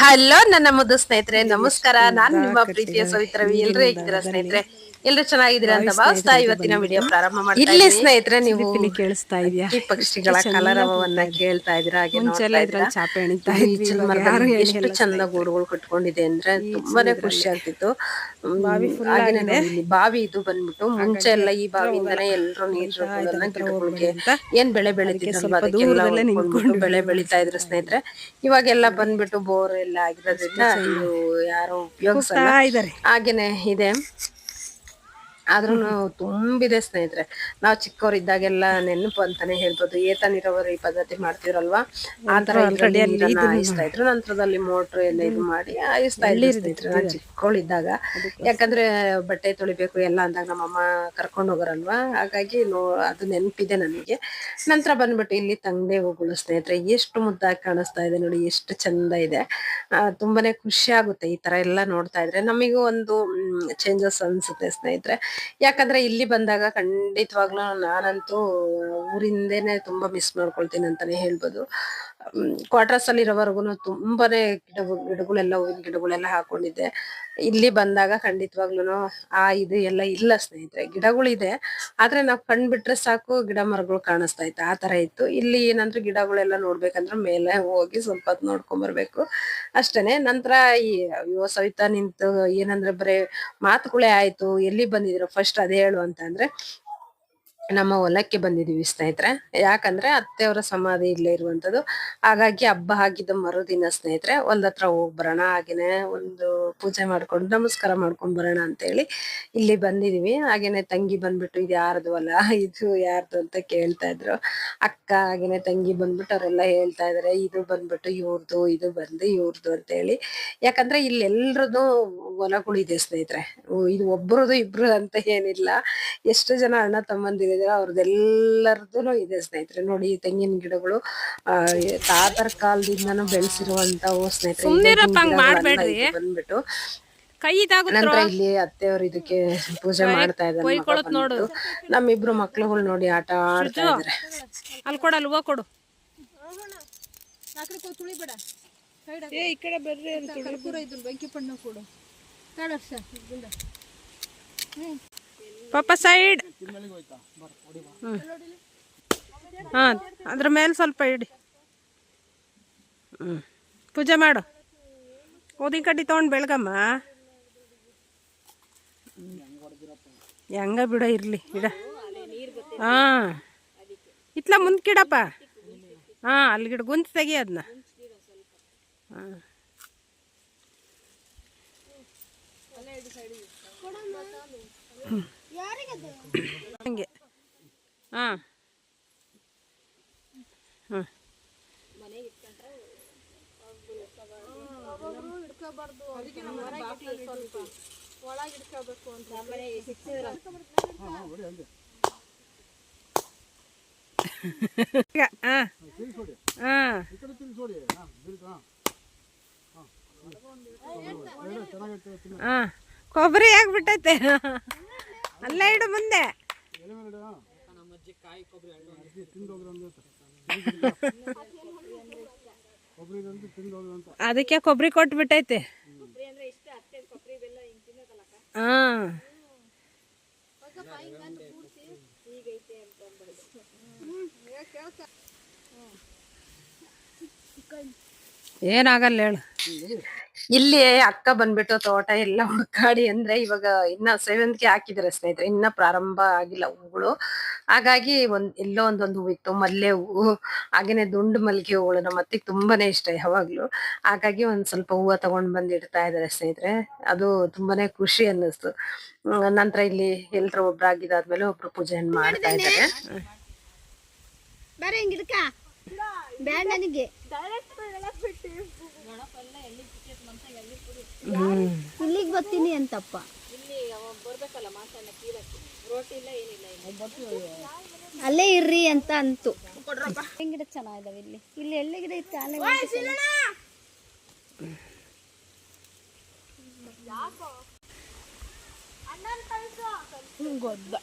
Hello ನನ್ನ ಮುದ್ದು ಸ್ನೇಹಿತರೆ ನಮಸ್ಕಾರ. ನಾನು ನಿಮ್ಮ ಪ್ರೀತಿಯ ಸವಿತ್ರ ಎಲ್ರೂ ಎಲ್ರು ಹೇಗಿದ್ದೀರಾ ಸ್ನೇಹಿತರೆ? ಎಲ್ರು ಚೆನ್ನಾಗಿದ್ದೀರಾ ಅಂತ ಭಾವಿಸ್ತಾ ಇವತ್ತಿನ ವಿಡಿಯೋ ಪ್ರಾರಂಭ ಮಾಡಿ ಇಲ್ಲಿ ಸ್ನೇಹಿತರೆ ನೀವು ಕೇಳಿಸ್ತಾ ಇದೆಯಾ? ಈ ಪಕ್ಷಿಗಳ ಕಲರವನ್ನ ಕೇಳ್ತಾ ಇದ್ದೀರಾ? ಹಾಗೆ? ಚಾಪೆ ಎಷ್ಟು ಚಂದ ಗೂಡುಗಳು ಕಟ್ಕೊಂಡಿದೆ ಅಂದ್ರೆ ತುಂಬಾನೇ ಖುಷಿ ಆಗ್ತಿತ್ತು. ಬಾವಿ ಇದು ಬಂದ್ಬಿಟ್ಟು ಮುಂಚೆ ಎಲ್ಲ ಈ ಬಾವಿಯಿಂದನೇ ಎಲ್ರು ನೀರು ಗಿಡಗಳಿಗೆ. ಏನ್ ಬೆಳೆ ನಿಂತ್ಕೊಂಡು ಬೆಳೆ ಬೆಳಿತಾ ಇದ್ರು ಸ್ನೇಹಿತರೆ. ಇವಾಗೆಲ್ಲ ಬಂದ್ಬಿಟ್ಟು ಬೋರ್ ಎಲ್ಲ ಆಗಿರೋದ್ರಿಂದ ಯಾರು ಉಪಯೋಗಿಸಲ್ಲ ಇದಾರೆ ಹಾಗೇನೆ ಇದೆ. ಆದ್ರೂ ತುಂಬಿದೆ ಸ್ನೇಹಿತರೆ. ನಾವು ಚಿಕ್ಕವರಿದ್ದಾಗೆಲ್ಲ ನೆನಪು ಅಂತಾನೆ ಹೇಳ್ಬೋದು. ಏತ ನೀರಾವರಿ ಪದ್ಧತಿ ಮಾಡ್ತಿರಲ್ವಾ ಆ ತರ ನೀರನ್ನ ಹಾಯಿಸ್ತಾ ಇದ್ರು. ನಂತರದಲ್ಲಿ ಮೋಟರ್ ಎಲ್ಲ ಇದು ಮಾಡಿ ಹಾಯಿಸ್ತಾ ಇದ್ರು ಸ್ನೇಹಿತರೆ. ನಾವು ಚಿಕ್ಕವಳಿದ್ದಾಗ ಯಾಕಂದ್ರೆ ಬಟ್ಟೆ ತೊಳಿಬೇಕು ಎಲ್ಲ ಅಂದಾಗ ನಮ್ಮಮ್ಮ ಕರ್ಕೊಂಡು ಹೋಗೋರಲ್ವಾ? ಹಾಗಾಗಿ ನೋ ಅದು ನೆನಪಿದೆ ನನಗೆ. ನಂತರ ಬಂದ್ಬಿಟ್ಟು ಇಲ್ಲಿ ತಂಗಡೆ ಹೂಗಳು ಸ್ನೇಹಿತರೆ. ಎಷ್ಟು ಮುದ್ದಾಗಿ ಕಾಣಿಸ್ತಾ ಇದೆ ನೋಡಿ ಎಷ್ಟು ಚಂದ ಇದೆ. ಆ, ತುಂಬಾನೇ ಖುಷಿ ಆಗುತ್ತೆ ಈ ತರ ಎಲ್ಲ ನೋಡ್ತಾ ಇದ್ರೆ. ನಮಗೂ ಒಂದು ಚೇಂಜಸ್ ಅನ್ಸುತ್ತೆ ಸ್ನೇಹಿತರೆ. ಯಾಕಂದ್ರೆ ಇಲ್ಲಿ ಬಂದಾಗ ಖಂಡಿತವಾಗ್ಲೂ ನಾನಂತೂ ಊರಿಂದೇನೆ ತುಂಬಾ ಮಿಸ್ ಮಾಡ್ಕೊಳ್ತೀನಿ ಅಂತಾನೆ ಹೇಳ್ಬೋದು. ಕ್ವಾರ್ಟರ್ಸ್ ಅಲ್ಲಿ ಇರೋವರೆಗೂ ತುಂಬಾನೇ ಗಿಡ ಗಿಡಗಳೆಲ್ಲ, ಹೂವಿನ ಗಿಡಗಳೆಲ್ಲ ಹಾಕೊಂಡಿದ್ದೆ. ಇಲ್ಲಿ ಬಂದಾಗ ಖಂಡಿತವಾಗ್ಲೂ ಆ ಇದು ಎಲ್ಲ ಇಲ್ಲ ಸ್ನೇಹಿತರೆ, ಗಿಡಗಳಿದೆ. ಆದ್ರೆ ನಾವು ಕಣ್ಬಿಟ್ರೆ ಸಾಕು, ಗಿಡ ಮರಗಳು ಕಾಣಿಸ್ತಾ ಇತ್ತು, ಆ ತರ ಇತ್ತು. ಇಲ್ಲಿ ಏನಂದ್ರೆ ಗಿಡಗಳೆಲ್ಲ ನೋಡ್ಬೇಕಂದ್ರೆ ಮೇಲೆ ಹೋಗಿ ಸ್ವಲ್ಪ ನೋಡ್ಕೊಂಡ್ ಬರ್ಬೇಕು ಅಷ್ಟೇನೆ, ನಂತರ ಈ ಅಯ್ಯೋ ಸವಿತಾ ನಿಂತು ಏನಂದ್ರೆ ಬರೇ ಮಾತುಗಳೇ ಆಯ್ತು, ಎಲ್ಲಿ ಬಂದಿದ್ರು ಫಸ್ಟ್ ಅದೇ ಹೇಳು ಅಂತ ಅಂದ್ರೆ ನಮ್ಮ ಹೊಲಕ್ಕೆ ಬಂದಿದೀವಿ ಸ್ನೇಹಿತರೆ. ಯಾಕಂದ್ರೆ ಅತ್ತೆಯವರ ಸಮಾಧಿ ಇಲ್ಲೇ ಇರುವಂತದ್ದು ಹಾಗಾಗಿ ಹಬ್ಬ ಆಗಿದ್ದ ಮರುದಿನ ಸ್ನೇಹಿತರೆ ಒಂದ್ ಹತ್ರ ಹೋಗ್ ಬರೋಣ ಹಾಗೇನೆ ಒಂದು ಪೂಜೆ ಮಾಡ್ಕೊಂಡು, ನಮಸ್ಕಾರ ಮಾಡ್ಕೊಂಡ್ ಬರೋಣ ಅಂತ ಹೇಳಿ ಇಲ್ಲಿ ಬಂದಿದೀವಿ. ಹಾಗೇನೆ ತಂಗಿ ಬಂದ್ಬಿಟ್ಟು, ಇದು ಯಾರ್ದು ಅಲ್ಲ ಇದು ಯಾರ್ದು? ಅಂತ ಕೇಳ್ತಾ ಇದ್ರು. ಅಕ್ಕ, ಹಾಗೇನೆ ತಂಗಿ ಬಂದ್ಬಿಟ್ಟು ಅವರೆಲ್ಲ ಹೇಳ್ತಾ ಇದಾರೆ, ಇದು ಬಂದ್ಬಿಟ್ಟು ಇವ್ರದು, ಇದು ಬಂದು ಇವ್ರದು ಅಂತ ಹೇಳಿ ಯಾಕಂದ್ರೆ ಇಲ್ಲಿ ಎಲ್ರದ್ದು ಹೊಲಗಳಿದೆ ಸ್ನೇಹಿತರೆ. ಇದು ಒಬ್ರದು ಇಬ್ರು ಅಂತ ಏನಿಲ್ಲ. ಎಷ್ಟು ಜನ ಅಣ್ಣ ತಮ್ಮಂದಿರಿದ್ರೆ ಅವ್ರದ್ದೆಲ್ಲರದು ಇದೆ ಸ್ನೇಹಿತರೆ. ನೋಡಿ ಈ ತೆಂಗಿನ ಗಿಡಗಳು ಆ ತಾತರ ಕಾಲದಿಂದನೂ ಬೆಳೆಸಿರುವಂತವು ಸ್ನೇಹಿತರೆ ಬಂದ್ಬಿಟ್ಟು ನಂತರ ಇಲ್ಲಿ ಅತ್ತೆಯವರು ಇದಕ್ಕೆ ಪೂಜೆ ಮಾಡ್ತಾ ಇದ್ದಾರೆ. ನಮ್ಮಿಬ್ರು ಮಕ್ಳುಗಳು ನೋಡಿ ಆಟ ಆಡ್ತಾ ಇದಾರೆ ಅಲ್ಲಿ ಕೊಡು ಅಲ್ಲಿ ಕೊಡು. ಏ ಈ ಕಡೆ ಬರ್ರಿ ಪಾಪ ಸೈಡ್. ಹಾ, ಅದ್ರ ಮೇಲೆ ಸ್ವಲ್ಪ ಇಡಿ. ಹ್ಞೂ ಪೂಜೆ ಮಾಡು. ಊದಿನ ಕಡ್ಡಿ ತಗೊಂಡು ಬೆಳಗಮ್ಮ. ಹೆಂಗ ಬಿಡ ಇರ್ಲಿ, ಇಡ. ಹಾ. ಇತ್ಲ ಮುಂದ್ಕಿಡಪ್ಪ ಹಾ, ಅಲ್ಲಿ ಗಿಡ ಗುಂತ್ ತೆಗಿ ಅದನ್ನ ಹಾಂ. ಹಂಗೆ ಹಾಂ. ಹಾಂ. ಹಾಂ. ಹಾಂ. ಹಾಂ ಕೊಬ್ಬರಿ ಆಗ್ಬಿಟ್ಟೈತೆ ಅಲ್ಲೇ ಇಡು ಮುಂದೆ. ಅದಕ್ಕೆ ಕೊಬ್ಬರಿ ಕೊಟ್ಬಿಟ್ಟೈತೆ ಹಾಂ. ಏನಾಗಲ್ಲ ಹೇಳು ಇಲ್ಲಿ ಅಕ್ಕ ಬಂದ್ಬಿಟ್ಟು ತೋಟ ಎಲ್ಲ ಹುಡ್ಕಾಡಿ ಅಂದ್ರೆ ಇವಾಗ ಇನ್ನ ಸೇವಂತಿಗೆ ಹಾಕಿದ್ರೆ ಸ್ನೇಹಿತರೆ ಇನ್ನ ಪ್ರಾರಂಭ ಆಗಿಲ್ಲ ಹೂಗಳು ಹಾಗಾಗಿ ಒಂದ್ ಎಲ್ಲೋ ಒಂದೊಂದು ಹೂವು ಇತ್ತು ಮಲ್ಲೆ ಹೂವು ಹಾಗೇನೆ ದುಂಡು ಮಲ್ಲಿಗೆ ಹೂಗಳು ನಮ್ಮ ಅತ್ತಿಗೆ ತುಂಬಾನೇ ಇಷ್ಟ ಯಾವಾಗ್ಲೂ ಹಾಗಾಗಿ ಒಂದ್ ಸ್ವಲ್ಪ ಹೂವು ತಗೊಂಡ್ ಬಂದ್ ಇಡ್ತಾ ಇದಾರೆ ಸ್ನೇಹಿತರೆ ಅದು ತುಂಬಾನೇ ಖುಷಿ ಅನ್ನಿಸ್ತು ನಂತರ ಇಲ್ಲಿ ಎಲ್ರು ಒಬ್ರು ಆಗಿದಾದ್ಮೇಲೆ ಒಬ್ರು ಪೂಜೆಯನ್ನು ಮಾಡ್ತಾ ಇದ್ದಾರೆ ಬ್ಯಾಡ ನನಗೆ. ಇಲ್ಲಿಗೆ ಬರ್ತೀನಿ ಅಂತಪ್ಪ. ಅಲ್ಲೇ ಇರ್ರಿ ಅಂತ ಅಂತು. ಗಿಡ ಚೆನ್ನಾಗಿದಾವೆ ಇಲ್ಲಿ. ಇಲ್ಲಿ ಎಲ್ಲಿ ಗಿಡ ಇತ್ತು ಅಲ್ಲೇ ಗೊತ್ತ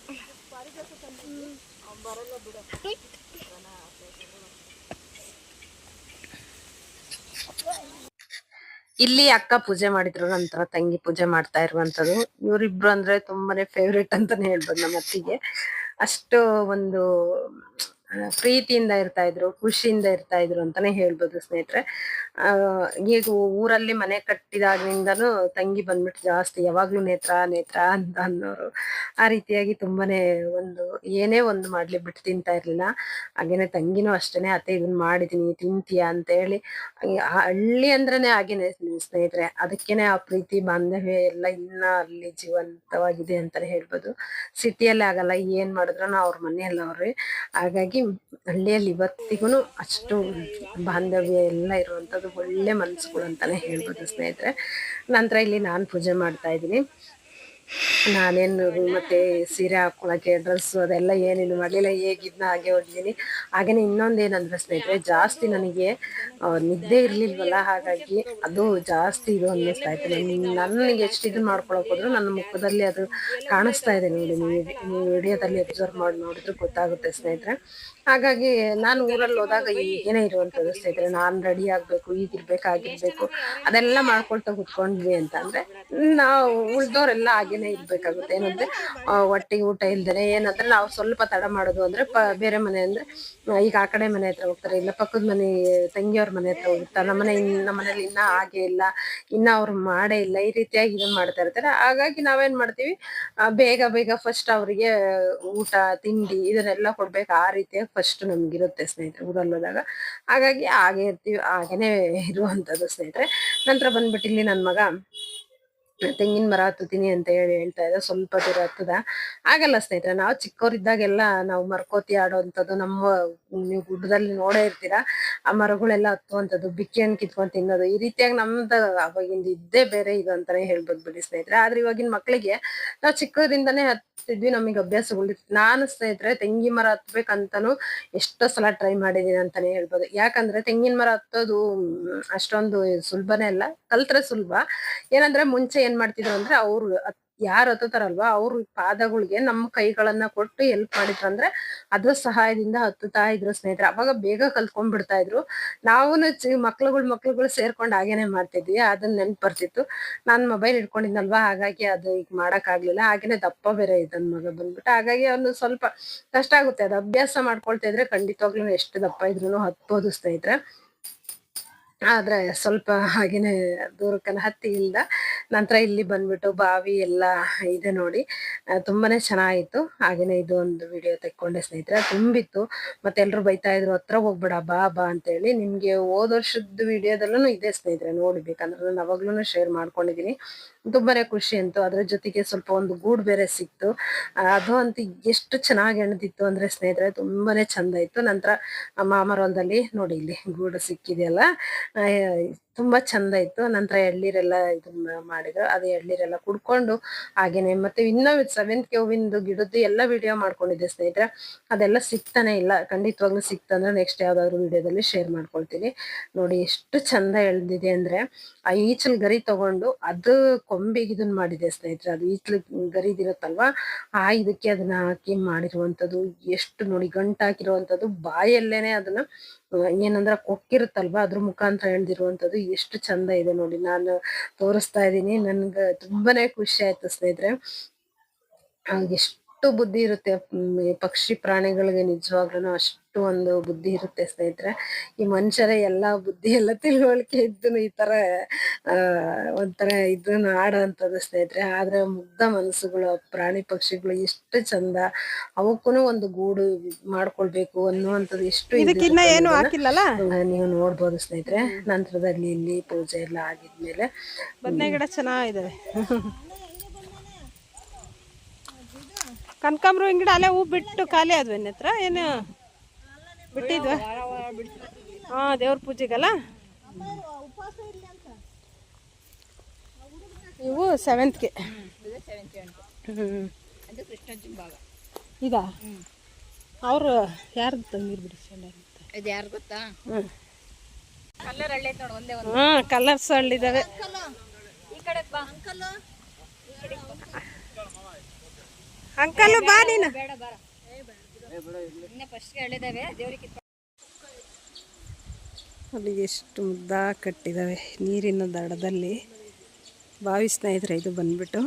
ಇಲ್ಲಿ ಅಕ್ಕ ಪೂಜೆ ಮಾಡಿದ್ರು ನಂತರ ತಂಗಿ ಪೂಜೆ ಮಾಡ್ತಾ ಇರುವಂತದ್ದು. ಇವರಿಬ್ರು ಅಂದ್ರೆ ತುಂಬಾನೇ ಫೇವ್ರೇಟ್ ಅಂತಾನೆ ಹೇಳ್ಬೋದು ನಮ್ಮ ಅತ್ತಿಗೆ ಅಷ್ಟು ಒಂದು ಪ್ರೀತಿಯಿಂದ ಇರ್ತಾ ಇದ್ರು, ಖುಷಿಯಿಂದ ಇರ್ತಾ ಇದ್ರು ಅಂತಾನೆ ಹೇಳ್ಬೋದು ಸ್ನೇಹಿತರೆ. ಈಗ ಊರಲ್ಲಿ ಮನೆ ಕಟ್ಟಿದಾಗಿಂದನು ತಂಗಿ ಬಂದ್ಬಿಟ್ಟು ಜಾಸ್ತಿ ಯಾವಾಗ್ಲೂ ನೇತ್ರ ನೇತ್ರ ಅಂತ ಅನ್ನೋರು ಆ ರೀತಿಯಾಗಿ ತುಂಬಾನೇ ಒಂದು ಏನೇ ಒಂದು ಮಾಡ್ಲಿ ಬಿಟ್ಟು ತಿಂತಾ ಇರ್ಲಿಲ್ಲ. ಹಾಗೇನೆ ತಂಗಿನೂ ಅಷ್ಟೇನೆ, ಅತ್ತೆ ಇದನ್ನ ಮಾಡಿದೀನಿ, ತಿಂತೀಯ? ಅಂತ ಹೇಳಿ ಹಳ್ಳಿ ಅಂದ್ರೇನೆ ಹಾಗೇನೆ ಸ್ನೇಹಿತರೆ. ಅದಕ್ಕೇನೆ ಆ ಪ್ರೀತಿ, ಬಾಂಧವ್ಯ ಎಲ್ಲ ಇನ್ನ ಅಲ್ಲಿ ಜೀವಂತವಾಗಿದೆ ಅಂತಾನೆ ಹೇಳ್ಬೋದು. ಸಿಟಿಯಲ್ಲಿ ಆಗಲ್ಲ, ಏನ್ ಮಾಡಿದ್ರು ಅವ್ರ ಮನೆಯಲ್ಲ ಅವ್ರಿ ಹಾಗಾಗಿ ಹಳ್ಳಿಯಲ್ಲಿ ಇವತ್ತಿಗೂ ಅಷ್ಟು ಬಾಂಧವ್ಯ ಎಲ್ಲ ಇರುವಂತದ್ದು ಒಳ್ಳೆ ಮನಸ್ಸುಗಳು ಅಂತಾನೆ ಹೇಳ್ಬೋದು ಸ್ನೇಹಿತರೆ. ನಂತರ ಇಲ್ಲಿ ನಾನು ಪೂಜೆ ಮಾಡ್ತಾ ಇದ್ದೀನಿ. ನಾನೇನು ಮತ್ತೆ ಸೀರೆ ಹಾಕೊಳಕ್ಕೆ ಡ್ರೆಸ್ ಅದೆಲ್ಲ ಏನೇನು ಮಾಡಲಿಲ್ಲ ಹೇಗಿದ್ನ ಹಾಗೆ ಹೋಗಿದ್ದೀನಿ ಹಾಗೇನೆ ಇನ್ನೊಂದೇನಂದ್ರೆ ಸ್ನೇಹಿತರೆ, ಜಾಸ್ತಿ ನನಗೆ ನಿದ್ದೆ ಇರ್ಲಿಲ್ವಲ್ಲ, ಹಾಗಾಗಿ ಅದು ಜಾಸ್ತಿ ಇದು ಅನ್ನಿಸ್ತಾ ಇತ್ತು. ನಾನು ನನಗೆ ಎಷ್ಟು ಇದು ಮಾಡ್ಕೊಳಕ್ ಹೋದ್ರು ನನ್ನ ಮುಖದಲ್ಲಿ ಅದು ಕಾಣಿಸ್ತಾ ಇದೆ ನೋಡಿ, ನೀವು ವಿಡಿಯೋದಲ್ಲಿ ಅಬ್ಸರ್ವ್ ಮಾಡಿ, ನೋಡಿದ್ರು ಗೊತ್ತಾಗುತ್ತೆ ಸ್ನೇಹಿತರೆ. ಹಾಗಾಗಿ ನಾನು ಊರಲ್ಲಿ ಹೋದಾಗ ಈಗೇನೇ ಇರುವಂತದ್ದು ಸ್ನೇಹಿತರೆ, ನಾನು ರೆಡಿ ಆಗ್ಬೇಕು ಈಗಿರ್ಬೇಕು ಆಗಿರ್ಬೇಕು ಅದೆಲ್ಲ ಮಾಡ್ಕೊಳ್ತಾ ಕುತ್ಕೊಂಡ್ವಿ ಅಂತ. ಅಂದ್ರೆ ನಾವು ಉಳ್ದವ್ರೆಲ್ಲ ಹಾಗೇನೆ ಇರ್ಬೇಕಾಗುತ್ತೆ. ಏನಂದ್ರೆ ಹೊಟ್ಟೆಗೆ ಊಟ ಇಲ್ದೇನೆ ಏನಂದ್ರೆ, ನಾವು ಸ್ವಲ್ಪ ತಡ ಮಾಡೋದು ಅಂದ್ರೆ ಬೇರೆ ಮನೆ ಅಂದ್ರೆ ಈಗ ಆ ಕಡೆ ಮನೆ ಹತ್ರ ಹೋಗ್ತಾರೆ, ಇಲ್ಲ ಪಕ್ಕದ ಮನೆ, ತಂಗಿಯವ್ರ ಮನೆ ಹತ್ರ ಹೋಗ್ತಾರೆ ನಮ್ಮನೆ ನಮ್ಮ ಮನೇಲಿ ಇನ್ನ ಹಾಗೆ ಇಲ್ಲ, ಇನ್ನ ಅವ್ರು ಮಾಡೇ ಇಲ್ಲ, ಈ ರೀತಿಯಾಗಿ ಇದನ್ನ ಮಾಡ್ತಾ ಇರ್ತಾರೆ. ಹಾಗಾಗಿ ನಾವೇನ್ ಮಾಡ್ತೀವಿ ಬೇಗ ಬೇಗ ಫಸ್ಟ್ ಅವರಿಗೆ ಊಟ, ತಿಂಡಿ ಇದನ್ನೆಲ್ಲ ಕೊಡ್ಬೇಕು, ಆ ರೀತಿಯಾಗಿ ಫಸ್ಟ್ ನಮ್ಗಿರುತ್ತೆ ಸ್ನೇಹಿತರೆ ಊರಲ್ಲಿ ಹೋದಾಗ ಹಾಗಾಗಿ ಹಾಗೆ ಇರ್ತೀವಿ, ಹಾಗೇನೆ ಇರುವಂತದ್ದು ಸ್ನೇಹಿತರೆ. ನಂತರ ಬಂದ್ಬಿಟ್ಟು ಇಲ್ಲಿ ನನ್ ಮಗ ತೆಂಗಿನ ಮರ ಹತ್ತುತ್ತೀನಿ ಅಂತ ಹೇಳಿ ಹೇಳ್ತಾ ಇದ್ದ. ಸ್ವಲ್ಪ ದೂರ ಹತ್ತದ. ಆಗಲ್ಲ ಸ್ನೇಹಿತರೆ, ನಾವು ಚಿಕ್ಕವರಿದ್ದಾಗೆಲ್ಲ ನಾವು ಮರಕೋತಿ ಆಡೋವಂಥದ್ದು ನಮ್ಮ ನೀವು ಗುಡ್ಡದಲ್ಲಿ ನೋಡೇ ಇರ್ತೀರಾ, ಆ ಮರಗಳೆಲ್ಲ ಹತ್ತುವಂಥದ್ದು ಬಿಕ್ಕಿ ಹಣ್ಣು ಕಿತ್ಕೊಂಡ್ ತಿನ್ನೋದು, ಈ ರೀತಿಯಾಗಿ ನಮ್ದು ಅವಾಗಿಂದ ಇದ್ದೇ ಬೇರೆ ಇದು ಅಂತಾನೆ ಹೇಳ್ಬೋದು ಬಿಡಿ ಸ್ನೇಹಿತರೆ. ಆದ್ರೆ ಇವಾಗಿನ ಮಕ್ಕಳಿಗೆ ನಾವು ಚಿಕ್ಕದ್ರಿಂದಾನೇ ಹತ್ತಿದ್ವಿ, ನಮಗೆ ಅಭ್ಯಾಸಗಳು ನಾನು ಸ್ನೇಹಿತರೆ, ತೆಂಗಿನ ಮರ ಹತ್ಬೇಕಂತಾನು ಎಷ್ಟೋ ಸಲ ಟ್ರೈ ಮಾಡಿದೀನಿ ಅಂತಾನೆ ಹೇಳ್ಬೋದು. ಯಾಕಂದ್ರೆ ತೆಂಗಿನ ಮರ ಹತ್ತೋದು ಅಷ್ಟೊಂದು ಸುಲಭನೇ ಅಲ್ಲ. ಕಲ್ತ್ರೆ ಸುಲಭ. ಏನಂದ್ರೆ ಮುಂಚೆ ಏನ್ ಮಾಡ್ತಿದ್ರು ಅಂದ್ರೆ ಅವ್ರು ಯಾರು ಹತ್ತುತ್ತಾರಲ್ವಾ, ಅವ್ರ ಪಾದಗಳಿಗೆ ನಮ್ಮ ಕೈಗಳನ್ನ ಕೊಟ್ಟು ಹೆಲ್ಪ್ ಮಾಡಿದ್ರು ಅಂದ್ರೆ ಅದ್ರ ಸಹಾಯದಿಂದ ಹತ್ತುತ್ತಾ ಇದ್ರು ಸ್ನೇಹಿತರೆ. ಅವಾಗ ಬೇಗ ಕಲ್ತ್ಕೊಂಡ್ ಬಿಡ್ತಾ ಇದ್ರು. ನಾವು ಮಕ್ಳುಗಳು ಮಕ್ಳುಗಳು ಸೇರ್ಕೊಂಡು ಹಾಗೇನೆ ಮಾಡ್ತಿದ್ವಿ ಅದನ್ನ ನೆನ್ಪ್ ಬರ್ತಿತ್ತು ನಾನ್ ಮೊಬೈಲ್ ಇಟ್ಕೊಂಡಿದ್ನಲ್ವಾ ಹಾಗಾಗಿ ಅದು ಈಗ ಮಾಡಕ್ ಆಗ್ಲಿಲ್ಲ ಹಾಗೇನೆ ದಪ್ಪ ಬೇರೆ ಇದನ್ ಮಗ ಬಂದ್ಬಿಟ್ಟು. ಹಾಗಾಗಿ ಅವನು ಸ್ವಲ್ಪ ಕಷ್ಟ ಆಗುತ್ತೆ. ಅದು ಅಭ್ಯಾಸ ಮಾಡ್ಕೊಳ್ತಾ ಇದ್ರೆ ಖಂಡಿತವಾಗ್ಲೂ ಎಷ್ಟು ದಪ್ಪ ಇದ್ರು ಹತ್ಬೋದು ಸ್ನೇಹಿತರೆ. ಆದ್ರೆ ಸ್ವಲ್ಪ ಹಾಗೇನೆ ದೂರಕ್ಕೆ ಹತ್ತಿ ಇಲ್ದ ನಂತರ ಇಲ್ಲಿ ಬಂದ್ಬಿಟ್ಟು ಬಾವಿ ಎಲ್ಲ ಇದೆ ನೋಡಿ. ತುಂಬಾನೇ ಚೆನ್ನಾಗಿತ್ತು. ಹಾಗೇನೆ ಇದು ಒಂದು ವಿಡಿಯೋ ತೆಕ್ಕೊಂಡೆ ಸ್ನೇಹಿತರೆ. ತುಂಬಿತ್ತು. ಮತ್ತೆ ಎಲ್ಲರೂ ಬೈತಾ ಇದ್ರು, ಹತ್ರ ಹೋಗ್ಬೇಡ, ಬಾ ಬಾ ಅಂತ ಹೇಳಿ ನಿಮ್ಗೆ ಹೋದ ವರ್ಷದ ವಿಡಿಯೋದಲ್ಲೂ ಇದೆ ಸ್ನೇಹಿತರೆ, ನೋಡಿ. ಬೇಕಂದ್ರೆ ನಾನು ಅವಾಗ್ಲೂ ಶೇರ್ ಮಾಡ್ಕೊಂಡಿದ್ದೀನಿ ತುಂಬಾ ಖುಷಿ ಅಂತು. ಅದ್ರ ಜೊತೆಗೆ ಸ್ವಲ್ಪ ಒಂದು ಗೂಡು ಬೇರೆ ಸಿಕ್ತು. ಅದು ಅಂತ ಎಷ್ಟು ಚೆನ್ನಾಗಿ ಎಣ್ದಿತ್ತು ಅಂದ್ರೆ ಸ್ನೇಹಿತರೆ, ತುಂಬಾನೇ ಚಂದ ಇತ್ತು. ನಂತರ ಮಾಮರ ಹೊಲದಲ್ಲಿ ನೋಡಿ, ಇಲ್ಲಿ ಗೂಡು ಸಿಕ್ಕಿದೆಯಲ್ಲ. ತುಂಬಾ ಚಂದ ಇತ್ತು. ನಂತರ ಎಳ್ನೀರೆಲ್ಲ ಇದನ್ನ ಮಾಡಿದ್ರು. ಅದು ಎಳ್ನೀರೆಲ್ಲ ಕುಡ್ಕೊಂಡು ಹಾಗೇನೆ ಮತ್ತೆ ಇನ್ನೂ ಸೆವೆಂತ್ ಹೂವಿಂದು ಗಿಡದ್ದು ಎಲ್ಲ ವಿಡಿಯೋ ಮಾಡ್ಕೊಂಡಿದ್ದೆ ಸ್ನೇಹಿತರೆ. ಅದೆಲ್ಲ ಸಿಗ್ತಾನೆ ಇಲ್ಲ. ಖಂಡಿತವಾಗ್ಲೂ ಸಿಕ್ತಂದ್ರೆ ನೆಕ್ಸ್ಟ್ ಯಾವ್ದಾದ್ರು ವಿಡಿಯೋದಲ್ಲಿ ಶೇರ್ ಮಾಡ್ಕೊಳ್ತೀನಿ. ನೋಡಿ ಎಷ್ಟು ಚಂದ ಎಳ್ದಿದೆ ಅಂದ್ರೆ ಆ ಈಚಲ್ ಗರಿ ತಗೊಂಡು ಅದು ಕೊಂಬೆಗೆ ಇದನ್ನ ಮಾಡಿದೆ ಸ್ನೇಹಿತರೆ. ಅದು ಈಚಲ್ ಗರಿದಿರುತ್ತಲ್ವಾ ಆ ಇದಕ್ಕೆ ಅದನ್ನ ಹಾಕಿ ಮಾಡಿರುವಂತದ್ದು, ಎಷ್ಟು ನೋಡಿ ಗಂಟು ಹಾಕಿರುವಂತದ್ದು ಬಾಯಲ್ಲೇನೆ ಅದನ್ನ ಏನಂದ್ರೆ ಕೊಕ್ಕಿರುತ್ತಲ್ವಾ ಅದ್ರ ಮುಖಾಂತರ ಎಳ್ದಿರುವಂತದ್ದು ಎಷ್ಟು ಚಂದ ಇದೆ ನೋಡಿ. ನಾನು ತೋರಿಸ್ತಾ ಇದ್ದೀನಿ. ನನ್ಗೆ ತುಂಬಾನೇ ಖುಷಿ ಆಯ್ತು ಸ್ನೇಹಿತರೆ. ಎಷ್ಟು ಬುದ್ಧಿ ಇರುತ್ತೆ ಪಕ್ಷಿ ಪ್ರಾಣಿಗಳಿಗೆ ನಿಜವಾಗ್ಲೂ ಅಷ್ಟು ಒಂದು ಬುದ್ಧಿ ಇರುತ್ತೆ ಸ್ನೇಹಿತರೆ. ಈ ಮನುಷ್ಯರ ಎಲ್ಲ ಬುದ್ಧಿ ಎಲ್ಲ ತಿಳುವಳಿಕೆ ಇದ್ದು ಈ ತರ ಒಂಥರ ಇದನ್ನ ಆಡೋಂಥದ್ದು ಸ್ನೇಹಿತರೆ. ಆದ್ರೆ ಮುಗ್ಧ ಮನಸ್ಸುಗಳು ಪ್ರಾಣಿ ಪಕ್ಷಿಗಳು ಎಷ್ಟು ಚಂದ ಅವಕ್ಕೂ ಒಂದು ಗೂಡು ಮಾಡ್ಕೊಳ್ಬೇಕು ಅನ್ನುವಂಥದ್ದು ಎಷ್ಟು ನೀವು ನೋಡ್ಬೋದು ಸ್ನೇಹಿತರೆ. ನಂತರದಲ್ಲಿ ಇಲ್ಲಿ ಪೂಜೆ ಎಲ್ಲ ಆಗಿದ್ಮೇಲೆ ಗಿಡ ಚೆನ್ನಾಗಿದ್ದಾವೆ ಕನಕಾಂಬ್ರ ಗಿಡ ಅಲ್ಲೇ ಹೂ ಬಿಟ್ಟು ಖಾಲಿ ಆದ್ವಿ ಹತ್ರ? ಏನು? ಬಿಟ್ಟಿದ್ವ? ಹಾ ದೇವ್ರ ಪೂಜೆಗಲ್ಲ? ಇವು ಸೆವೆಂತ್ಗೆ ಈಗ ಇದಾ? ಅವ್ರು ಯಾರು ತಂದಿರ್ ಬಿಡಿ ಇದು ಯಾರು ಗೊತ್ತಾ? ಹ್ಞೂ ಕಲರ್ ಹಳ್ಳಿ ನೋಡಿ ಒಂದೇ ಒಂದು. ಹಾಂ ಕಲರ್ಸ್ ಹಳ್ಳಿದಾವೆ. ಈ ಕಡೆ ಬಾ. ಅಂಕಲ್ ಬಾ ನೀನು. ಬೇಡ ಬಾರ ಇನ್ನೇ ಅಲ್ಲಿಗೆ ಎಷ್ಟು ಮುದ್ದ ಕಟ್ಟಿದ್ದಾವೆ ನೀರಿನ ದಡದಲ್ಲಿ. ಬಾವಿ ಸ್ನೇಹಿತರೆ, ಇದು ಬಂದ್ಬಿಟ್ಟು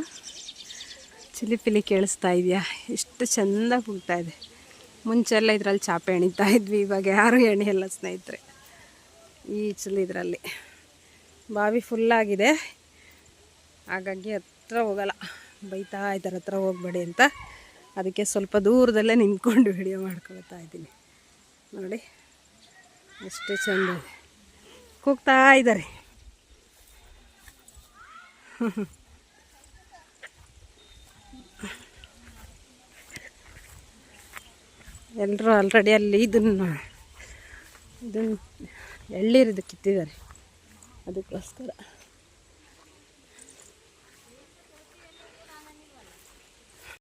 ಚಿಲಿಪಿಲಿ ಕೇಳಿಸ್ತಾ ಇದೆಯಾ? ಎಷ್ಟು ಚಂದ ಕೂಗ್ತಾ ಇದೆ. ಮುಂಚೆ ಎಲ್ಲ ಇದರಲ್ಲಿ ಚಾಪೆ ಎಣಿತಾ ಇದ್ವಿ, ಇವಾಗ ಯಾರು ಎಣೆಯಲ್ಲ ಸ್ನೇಹಿತರೆ. ಈ ಚಲ್ ಇದರಲ್ಲಿ. ಬಾವಿ ಫುಲ್ಲಾಗಿದೆ ಹಾಗಾಗಿ ಹತ್ರ ಹೋಗಲ್ಲ. ಬೈತಾ ಇದ್ದಾರೆ, ಹತ್ರ ಹೋಗ್ಬೇಡಿ ಅಂತ. ಅದಕ್ಕೆ ಸ್ವಲ್ಪ ದೂರದಲ್ಲೇ ನಿಂತ್ಕೊಂಡು ವಿಡಿಯೋ ಮಾಡ್ಕೊಳ್ತಾ ಇದ್ದೀನಿ. ನೋಡಿ, ಎಷ್ಟು ಚೆಂದ ಕೂಗ್ತಾ ಇದ್ದಾರೆ. ಎಲ್ಲರೂ ಆಲ್ರೆಡಿ ಅಲ್ಲಿ ಇದನ್ನು ಇದನ್ನು ಎಳ್ಳೀರಿದು ಕಿತ್ತಿದ್ದಾರೆ. ಅದಕ್ಕೋಸ್ಕರ.